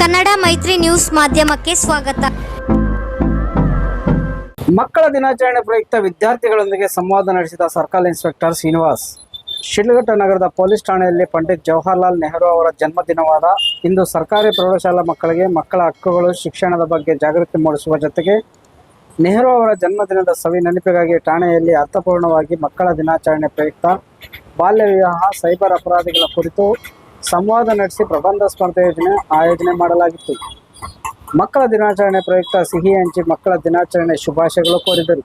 ಕನ್ನಡ ಮೈತ್ರಿ ನ್ಯೂಸ್ ಮಾಧ್ಯಮಕ್ಕೆ ಸ್ವಾಗತ. ಮಕ್ಕಳ ದಿನಾಚರಣೆ ಪ್ರಯುಕ್ತ ವಿದ್ಯಾರ್ಥಿಗಳೊಂದಿಗೆ ಸಂವಾದ ನಡೆಸಿದ ಸರ್ಕಲ್ ಇನ್ಸ್ಪೆಕ್ಟರ್ ಶ್ರೀನಿವಾಸ್. ಶಿಡ್ಲಘಟ್ಟ ನಗರದ ಪೊಲೀಸ್ ಠಾಣೆಯಲ್ಲಿ ಪಂಡಿತ್ ಜವಾಹರ್ಲಾಲ್ ನೆಹರು ಅವರ ಜನ್ಮದಿನವಾದ ಇಂದು ಸರ್ಕಾರಿ ಪ್ರೌಢಶಾಲಾ ಮಕ್ಕಳಿಗೆ ಮಕ್ಕಳ ಹಕ್ಕುಗಳು, ಶಿಕ್ಷಣದ ಬಗ್ಗೆ ಜಾಗೃತಿ ಮೂಡಿಸುವ ಜೊತೆಗೆ ನೆಹರು ಅವರ ಜನ್ಮದಿನದ ಸವಿ ನೆನಪಿಗಾಗಿ ಠಾಣೆಯಲ್ಲಿ ಅರ್ಥಪೂರ್ಣವಾಗಿ ಮಕ್ಕಳ ದಿನಾಚರಣೆ ಪ್ರಯುಕ್ತ ಬಾಲ್ಯ ವಿವಾಹ, ಸೈಬರ್ ಅಪರಾಧಿಗಳ ಕುರಿತು ಸಂವಾದ ನಡೆಸಿ ಪ್ರಬಂಧ ಸ್ಪರ್ಧೆ ಯೋಜನೆ ಆಯೋಜನೆ ಮಾಡಲಾಗಿತ್ತು. ಮಕ್ಕಳ ದಿನಾಚರಣೆ ಪ್ರಯುಕ್ತ ಸಿಹಿ ಹಂಚಿ ಮಕ್ಕಳ ದಿನಾಚರಣೆ ಶುಭಾಶಯಗಳು ಕೋರಿದರು.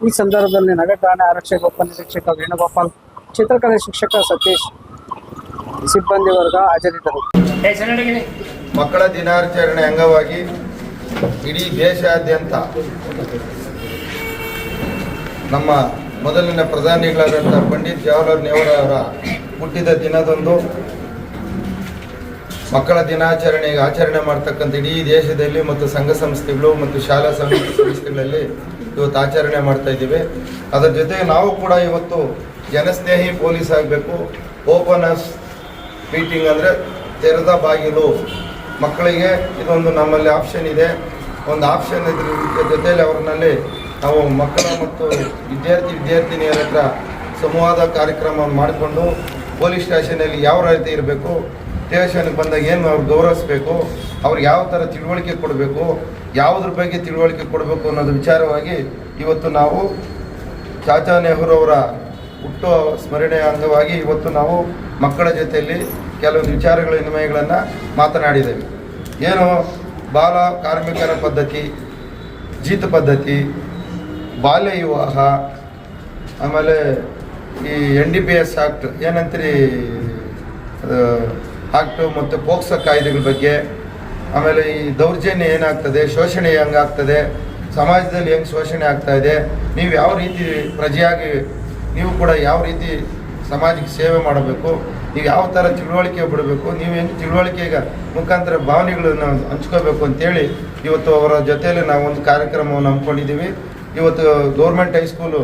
ಈ ಸಂದರ್ಭದಲ್ಲಿ ನಗರ ಠಾಣೆ ಆರಕ್ಷಕ ಉಪನಿರೀಕ್ಷಕ ವೇಣುಗೋಪಾಲ್ ಚಿತ್ರಕಲೆ ಶಿಕ್ಷಕ ಸತೀಶ್ ಸಿಬ್ಬಂದಿ ವರ್ಗ ಹಾಜರಿದ್ದರು. ಮಕ್ಕಳ ದಿನಾಚರಣೆ ಅಂಗವಾಗಿ ಇಡೀ ದೇಶಾದ್ಯಂತ ನಮ್ಮ ಮೊದಲಿನ ಪ್ರಧಾನಿಗಳಾದಂಥ ಪಂಡಿತ್ ಜವಾಹರ್ಲಾಲ್ ನೆಹರು ಅವರ ಹುಟ್ಟಿದ ದಿನದಂದು ಮಕ್ಕಳ ದಿನಾಚರಣೆಗೆ ಆಚರಣೆ ಮಾಡ್ತಕ್ಕಂಥ ಇಡೀ ದೇಶದಲ್ಲಿ ಮತ್ತು ಸಂಘ ಸಂಸ್ಥೆಗಳು ಮತ್ತು ಶಾಲಾ ಸಂಘ ಸಂಸ್ಥೆಗಳಲ್ಲಿ ಇವತ್ತು ಆಚರಣೆ ಮಾಡ್ತಾ ಇದ್ದೀವಿ. ಅದರ ಜೊತೆಗೆ ನಾವು ಕೂಡ ಇವತ್ತು ಜನಸ್ನೇಹಿ ಪೊಲೀಸ್ ಆಗಬೇಕು. ಓಪನರ್ಸ್ ಮೀಟಿಂಗ್ ಅಂದರೆ ತೆರೆದ ಬಾಗಿಲು. ಮಕ್ಕಳಿಗೆ ಇದೊಂದು ನಮ್ಮಲ್ಲಿ ಆಪ್ಷನ್ ಇದೆ. ಒಂದು ಆಪ್ಷನ್ ಇದ್ರ ಜೊತೆಯಲ್ಲಿ ಅವ್ರನ್ನಲ್ಲಿ ನಾವು ಮಕ್ಕಳ ಮತ್ತು ವಿದ್ಯಾರ್ಥಿ ವಿದ್ಯಾರ್ಥಿನಿಯರ ಹತ್ರ ಸಂವಾದ ಕಾರ್ಯಕ್ರಮವನ್ನು ಮಾಡಿಕೊಂಡು ಪೊಲೀಸ್ ಸ್ಟೇಷನಲ್ಲಿ ಯಾವ ರೀತಿ ಇರಬೇಕು ಸ್ಟೇಷನ್ಗೆ ಬಂದಾಗ ಏನು ಅವ್ರು ಗೌರವಿಸ್ಬೇಕು? ಅವ್ರಿಗೆ ಯಾವ ಥರ ತಿಳುವಳಿಕೆ ಕೊಡಬೇಕು? ಯಾವುದ್ರ ಬಗ್ಗೆ ತಿಳುವಳಿಕೆ ಕೊಡಬೇಕು ಅನ್ನೋದು ವಿಚಾರವಾಗಿ ಇವತ್ತು ನಾವು ಚಾಚಾ ನೆಹರು ಅವರ ಹುಟ್ಟು ಸ್ಮರಣೆಯ ಅಂಗವಾಗಿ ಇವತ್ತು ನಾವು ಮಕ್ಕಳ ಜೊತೆಯಲ್ಲಿ ಕೆಲವೊಂದು ವಿಚಾರಗಳ ವಿನಿಮಯಗಳನ್ನು ಮಾತನಾಡಿದ್ದೇವೆ. ಏನು ಬಾಲ ಕಾರ್ಮಿಕರ ಪದ್ಧತಿ, ಜೀತ ಪದ್ಧತಿ, ಬಾಲ್ಯ ವಿವಾಹ, ಆಮೇಲೆ ಈ N D P S act ಏನಂತೀರಿ? ಆಕ್ಟು ಮತ್ತು ಪೋಕ್ಸೋ ಕಾಯ್ದೆಗಳ ಬಗ್ಗೆ, ಆಮೇಲೆ ಈ ದೌರ್ಜನ್ಯ ಏನಾಗ್ತದೆ, ಶೋಷಣೆ ಹೆಂಗಾಗ್ತದೆ, ಸಮಾಜದಲ್ಲಿ ಹೆಂಗೆ ಶೋಷಣೆ ಆಗ್ತಾ ಇದೆ, ನೀವು ಯಾವ ರೀತಿ ಪ್ರಜೆಯಾಗಿ, ನೀವು ಕೂಡ ಯಾವ ರೀತಿ ಸಮಾಜಕ್ಕೆ ಸೇವೆ ಮಾಡಬೇಕು, ನೀವು ಯಾವ ಥರ ತಿಳುವಳಿಕೆ ಬಿಡಬೇಕು, ನೀವು ಹೆಂಗೆ ತಿಳುವಳಿಕೆಗ ಮುಖಾಂತರ ಭಾವನೆಗಳನ್ನು ಹಂಚ್ಕೋಬೇಕು ಅಂತೇಳಿ ಇವತ್ತು ಅವರ ಜೊತೆಯಲ್ಲಿ ನಾವು ಒಂದು ಕಾರ್ಯಕ್ರಮವನ್ನು ಹಮ್ಮಿಕೊಂಡಿದ್ದೀವಿ. ಇವತ್ತು ಗೌರ್ಮೆಂಟ್ ಹೈಸ್ಕೂಲು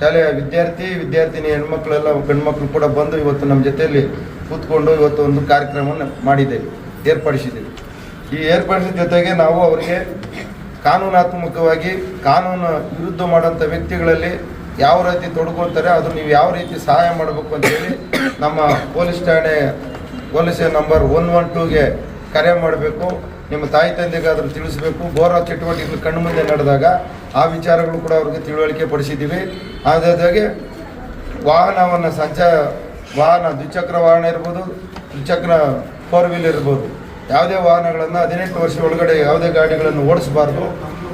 ಶಾಲೆಯ ವಿದ್ಯಾರ್ಥಿ, ವಿದ್ಯಾರ್ಥಿನಿ ಹೆಣ್ಮಕ್ಳೆಲ್ಲ ಗಂಡು ಮಕ್ಕಳು ಕೂಡ ಬಂದು ಇವತ್ತು ನಮ್ಮ ಜೊತೆಯಲ್ಲಿ ಕೂತ್ಕೊಂಡು ಇವತ್ತು ಒಂದು ಕಾರ್ಯಕ್ರಮವನ್ನು ಮಾಡಿದ್ದೇವೆ, ಏರ್ಪಡಿಸಿದ್ದೇವೆ. ಈ ಏರ್ಪಡಿಸಿದ ಜೊತೆಗೆ ನಾವು ಅವರಿಗೆ ಕಾನೂನಾತ್ಮಕವಾಗಿ ಕಾನೂನು ವಿರುದ್ಧ ಮಾಡೋಂಥ ವ್ಯಕ್ತಿಗಳಲ್ಲಿ ಯಾವ ರೀತಿ ತೊಡ್ಕೊಳ್ತಾರೆ ಅದು ನೀವು ಯಾವ ರೀತಿ ಸಹಾಯ ಮಾಡಬೇಕು ಅಂತೇಳಿ ನಮ್ಮ ಪೊಲೀಸ್ ಠಾಣೆ ಪೊಲೀಸ್ ನಂಬರ್ ಒನ್ ಒನ್ ಟೂಗೆ ಕರೆ ಮಾಡಬೇಕು. ನಿಮ್ಮ ತಾಯಿ ತಂದೆಗೆ ಅದನ್ನು ತಿಳಿಸಬೇಕು. ಘೋರ ಚಟುವಟಿಕೆಗಳು ಕಣ್ಣು ಮುಂದೆ ನಡೆದಾಗ ಆ ವಿಚಾರಗಳು ಕೂಡ ಅವ್ರಿಗೆ ತಿಳುವಳಿಕೆ ಪಡಿಸಿದ್ದೀವಿ. ಅದಾದಾಗೆ ವಾಹನವನ್ನು ಸಂಚಾರ ವಾಹನ ದ್ವಿಚಕ್ರ ವಾಹನ ಇರ್ಬೋದು ದ್ವಿಚಕ್ರ ಫೋರ್ ವೀಲ್ ಇರ್ಬೋದು. ಯಾವುದೇ ವಾಹನಗಳನ್ನು ಹದಿನೆಂಟು ವರ್ಷ ಒಳಗಡೆ ಯಾವುದೇ ಗಾಡಿಗಳನ್ನು ಓಡಿಸಬಾರ್ದು.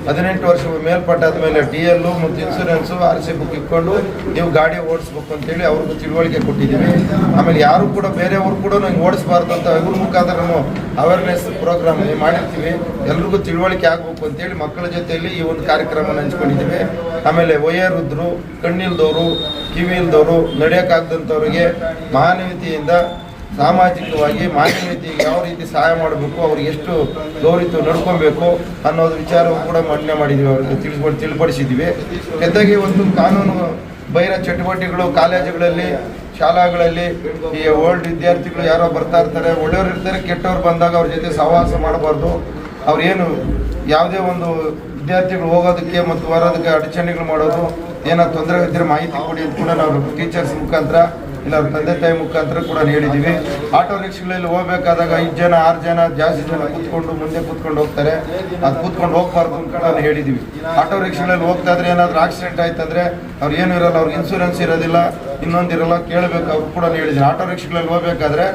ಹದಿನೆಂಟು ವರ್ಷ ಮೇಲ್ಪಟ್ಟಾದ ಮೇಲೆ ಡಿ ಎಲ್ಲು ಮತ್ತು ಇನ್ಸೂರೆನ್ಸು ಆರ್ ಸಿ ಬುಕ್ ಇಟ್ಕೊಂಡು ನೀವು ಗಾಡಿ ಓಡಿಸ್ಬೇಕು ಅಂತೇಳಿ ಅವ್ರಿಗೂ ತಿಳುವಳಿಕೆ ಕೊಟ್ಟಿದ್ದೀವಿ. ಆಮೇಲೆ ಯಾರು ಕೂಡ ಬೇರೆಯವ್ರು ಕೂಡ ನಂಗೆ ಓಡಿಸ್ಬಾರ್ದು ಅಂತ ಇವ್ರ ಮುಖಾಂತರ ನಾವು ಅವೇರ್ನೆಸ್ ಪ್ರೋಗ್ರಾಮ್ ಮಾಡಿರ್ತೀವಿ. ಎಲ್ರಿಗೂ ತಿಳುವಳಿಕೆ ಆಗಬೇಕು ಅಂತೇಳಿ ಮಕ್ಕಳ ಜೊತೆಯಲ್ಲಿ ಈ ಒಂದು ಕಾರ್ಯಕ್ರಮನ ಹಂಚ್ಕೊಂಡಿದ್ದೀವಿ. ಆಮೇಲೆ ವಯೋವೃದ್ಧರು ಕಣ್ಣಿಲ್ದವರು ಕಿವಿ ಇಲ್ದವರು ನಡೆಯೋಕ್ಕಾಗದಂಥವ್ರಿಗೆ ಮಾನವೀಯತೆಯಿಂದ ಸಾಮಾಜಿಕವಾಗಿ ಮಾನವೀಯತೆ ಯಾವ ರೀತಿ ಸಹಾಯ ಮಾಡಬೇಕು, ಅವ್ರಿಗೆ ಎಷ್ಟು ಗೌರಿತು ನಡ್ಕೊಬೇಕು ಅನ್ನೋದು ವಿಚಾರವೂ ಕೂಡ ಮಂಡನೆ ಮಾಡಿದ್ವಿ ಅವ್ರಿಗೆ ತಿಳಿಸ್ಕೊಂಡು ತಿಳಿಪಡಿಸಿದ್ವಿ ಜೊತೆಗೆ ಒಂದು ಕಾನೂನು ಬೈರ ಚಟುವಟಿಕೆಗಳು, ಕಾಲೇಜುಗಳಲ್ಲಿ, ಶಾಲಾಗಳಲ್ಲಿ, ಈ ಓಲ್ಡ್ ವಿದ್ಯಾರ್ಥಿಗಳು ಯಾರೋ ಬರ್ತಾ ಇರ್ತಾರೆ, ಒಳ್ಳೆಯವ್ರು ಇರ್ತಾರೆ, ಕೆಟ್ಟವ್ರು ಬಂದಾಗ ಅವ್ರ ಜೊತೆ ಸಹವಾಸ ಮಾಡಬಾರ್ದು. ಅವ್ರೇನು ಯಾವುದೇ ಒಂದು ವಿದ್ಯಾರ್ಥಿಗಳು ಹೋಗೋದಕ್ಕೆ ಮತ್ತು ಬರೋದಕ್ಕೆ ಅಡಚಣೆಗಳು ಮಾಡೋದು ಏನೋ ತೊಂದರೆ ಇದ್ದರೆ ಮಾಹಿತಿ ಕೊಡಿ ಅಂತ ಕೂಡ ನಾವು ಟೀಚರ್ಸ್ ಮುಖಾಂತರ ಇಲ್ಲ, ತಂದೆ ತಾಯಿ ಮುಖಾಂತರ ಕೂಡ ಹೇಳಿದ್ದೀವಿ ಆಟೋ ರಿಕ್ಷಾಗಳಲ್ಲಿ ಹೋಗ್ಬೇಕಾದಾಗ ಐದು ಜನ, ಆರು ಜನ, ಜಾಸ್ತಿ ಜನ ಕೂತ್ಕೊಂಡು ಮುಂದೆ ಕೂತ್ಕೊಂಡು ಹೋಗ್ತಾರೆ. ಅದು ಕೂತ್ಕೊಂಡು ಹೋಗ್ಬಾರ್ದು ಅಂತ ನಾನು ಹೇಳಿದ್ದೀವಿ ಆಟೋ ರಿಕ್ಷಾಗಳಲ್ಲಿ ಹೋಗ್ತಾ ಇದ್ರೆ ಏನಾದರೂ ಆಕ್ಸಿಡೆಂಟ್ ಆಯ್ತಂದ್ರೆ ಅವ್ರು ಏನು ಇರಲ್ಲ, ಅವ್ರಿಗೆ ಇನ್ಸೂರೆನ್ಸ್ ಇರೋದಿಲ್ಲ ಇನ್ನೊಂದಿರಲ್ಲ ಕೇಳಬೇಕು. ಅವ್ರು ಕೂಡ ಹೇಳಿದ್ದೀನಿ ಆಟೋ ರಿಕ್ಷಾಗಳಲ್ಲಿ ಹೋಗ್ಬೇಕಾದ್ರೆ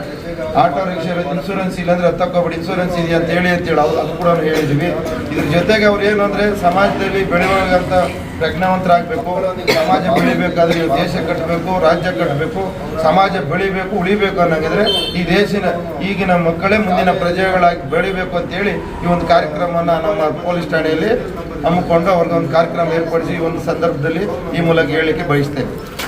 ಆಟೋ ರಿಕ್ಷಾ ಇನ್ಸೂರೆನ್ಸ್ ಇಲ್ಲಾಂದ್ರೆ ಹತ್ತಕ್ಕೋಗ್ಬಿಡಿ ಇನ್ಶೂರೆನ್ಸ್ ಇದೆಯಾ ಅಂತ ಹೇಳಿ ಅಂತೇಳಿ ಅವ್ರು ಅದು ಕೂಡ ಹೇಳಿದ್ವಿ. ಇದ್ರ ಜೊತೆಗೆ ಅವ್ರು ಏನು ಅಂದರೆ ಸಮಾಜದಲ್ಲಿ ಬೆಳೆಯುವಂಥ ಪ್ರಜ್ಞಾವಂತರಾಗಬೇಕು, ಸಮಾಜ ಬೆಳಿಬೇಕಾದ್ರೆ ಇವ್ರು ದೇಶ ಕಟ್ಟಬೇಕು, ರಾಜ್ಯ ಕಟ್ಟಬೇಕು, ಸಮಾಜ ಬೆಳಿಬೇಕು, ಉಳಿಬೇಕು ಅನ್ನೋಂಗಿದ್ರೆ ಈ ದೇಶನ, ಈಗಿನ ಮಕ್ಕಳೇ ಮುಂದಿನ ಪ್ರಜೆಗಳಾಗಿ ಬೆಳಿಬೇಕು ಅಂತೇಳಿ ಈ ಒಂದು ಕಾರ್ಯಕ್ರಮನ ನಮ್ಮ ಪೊಲೀಸ್ ಠಾಣೆಯಲ್ಲಿ ಹಮ್ಮಿಕೊಂಡು ಅವ್ರಿಗೆ ಒಂದು ಕಾರ್ಯಕ್ರಮ ಏರ್ಪಡಿಸಿ ಈ ಒಂದು ಸಂದರ್ಭದಲ್ಲಿ ಈ ಮೂಲಕ ಹೇಳಲಿಕ್ಕೆ ಬಯಸ್ತೇನೆ.